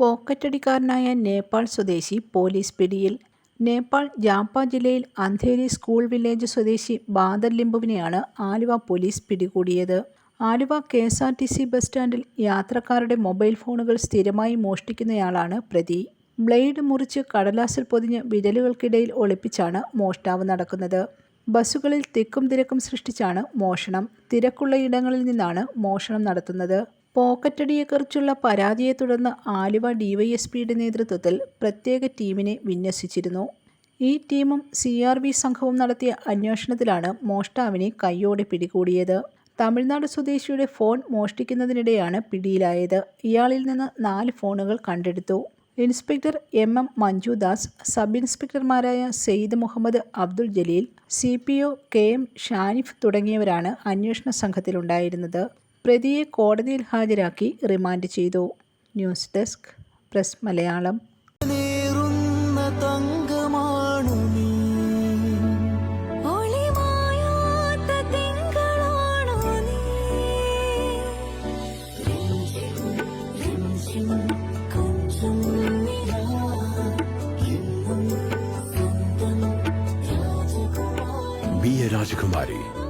പോക്കറ്റടിക്കാരനായ നേപ്പാൾ സ്വദേശി പോലീസ് പിടിയിൽ. നേപ്പാൾ ജാപ്പ ജില്ലയിൽ അന്ധേരി സ്കൂൾ വില്ലേജ് സ്വദേശി ബാദർ ലിംബുവിനെയാണ് ആലുവ പോലീസ് പിടികൂടിയത്. Aluva K S R T C bus സ്റ്റാൻഡിൽ യാത്രക്കാരുടെ മൊബൈൽ ഫോണുകൾ സ്ഥിരമായി മോഷ്ടിക്കുന്നയാളാണ് പ്രതി. ബ്ലേഡ് മുറിച്ച് കടലാസിൽ പൊതിഞ്ഞ് വിരലുകൾക്കിടയിൽ ഒളിപ്പിച്ചാണ് മോഷ്ടാവ് നടക്കുന്നത്. ബസ്സുകളിൽ തിക്കും തിരക്കും സൃഷ്ടിച്ചാണ് മോഷണം. തിരക്കുള്ള ഇടങ്ങളിൽ നിന്നാണ് മോഷണം നടത്തുന്നത്. പോക്കറ്റടിയെക്കുറിച്ചുള്ള പരാതിയെ തുടർന്ന് ആലുവ ഡിവൈഎസ്പിയുടെ നേതൃത്വത്തിൽ പ്രത്യേക ടീമിനെ വിന്യസിച്ചിരുന്നു. ഈ ടീമും സി ആർ ബി സംഘവും നടത്തിയ അന്വേഷണത്തിലാണ് മോഷ്ടാവിനെ കയ്യോടെ പിടികൂടിയത്. തമിഴ്നാട് സ്വദേശിയുടെ ഫോൺ മോഷ്ടിക്കുന്നതിനിടെയാണ് പിടിയിലായത്. ഇയാളിൽ നിന്ന് നാല് ഫോണുകൾ കണ്ടെടുത്തു. Inspector M M Manjudas sub ഇൻസ്പെക്ടർമാരായ Saeed Muhammad Abdul Jaleel C P O K M Shanif തുടങ്ങിയവരാണ് അന്വേഷണ സംഘത്തിലുണ്ടായിരുന്നത്. പ്രതിയെ കോടതിയിൽ ഹാജരാക്കി റിമാൻഡ് ചെയ്തു. News desk press Malayalam. Rajakumari.